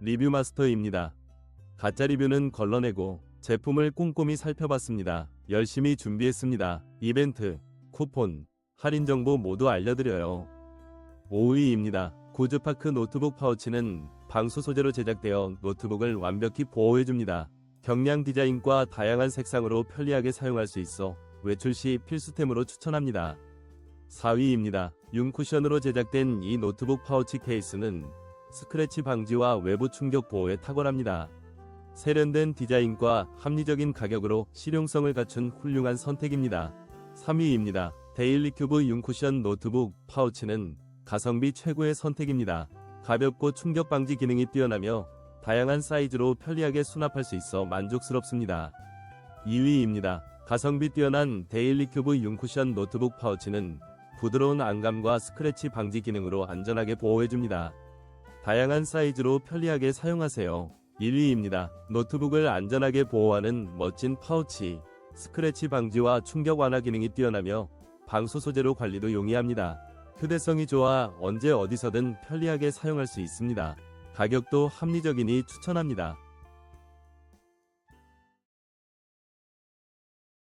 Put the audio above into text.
리뷰 마스터입니다. 가짜 리뷰는 걸러내고 제품을 꼼꼼히 살펴봤습니다. 열심히 준비했습니다. 이벤트, 쿠폰, 할인 정보 모두 알려드려요. 5위입니다. 구즈파크 노트북 파우치는 방수 소재로 제작되어 노트북을 완벽히 보호해줍니다. 경량 디자인과 다양한 색상으로 편리하게 사용할 수 있어 외출 시 필수템으로 추천합니다. 4위입니다. 융쿠션으로 제작된 이 노트북 파우치 케이스는 스크래치 방지와 외부 충격 보호에 탁월합니다. 세련된 디자인과 합리적인 가격으로 실용성을 갖춘 훌륭한 선택입니다. 3위입니다. 데일리 큐브 융쿠션 노트북 파우치는 가성비 최고의 선택입니다. 가볍고 충격 방지 기능이 뛰어나며 다양한 사이즈로 편리하게 수납할 수 있어 만족스럽습니다. 2위입니다. 가성비 뛰어난 데일리 큐브 융쿠션 노트북 파우치는 부드러운 안감과 스크래치 방지 기능으로 안전하게 보호해줍니다. 다양한 사이즈로 편리하게 사용하세요. 1위입니다. 노트북을 안전하게 보호하는 멋진 파우치. 스크래치 방지와 충격 완화 기능이 뛰어나며 방수 소재로 관리도 용이합니다. 휴대성이 좋아 언제 어디서든 편리하게 사용할 수 있습니다. 가격도 합리적이니 추천합니다.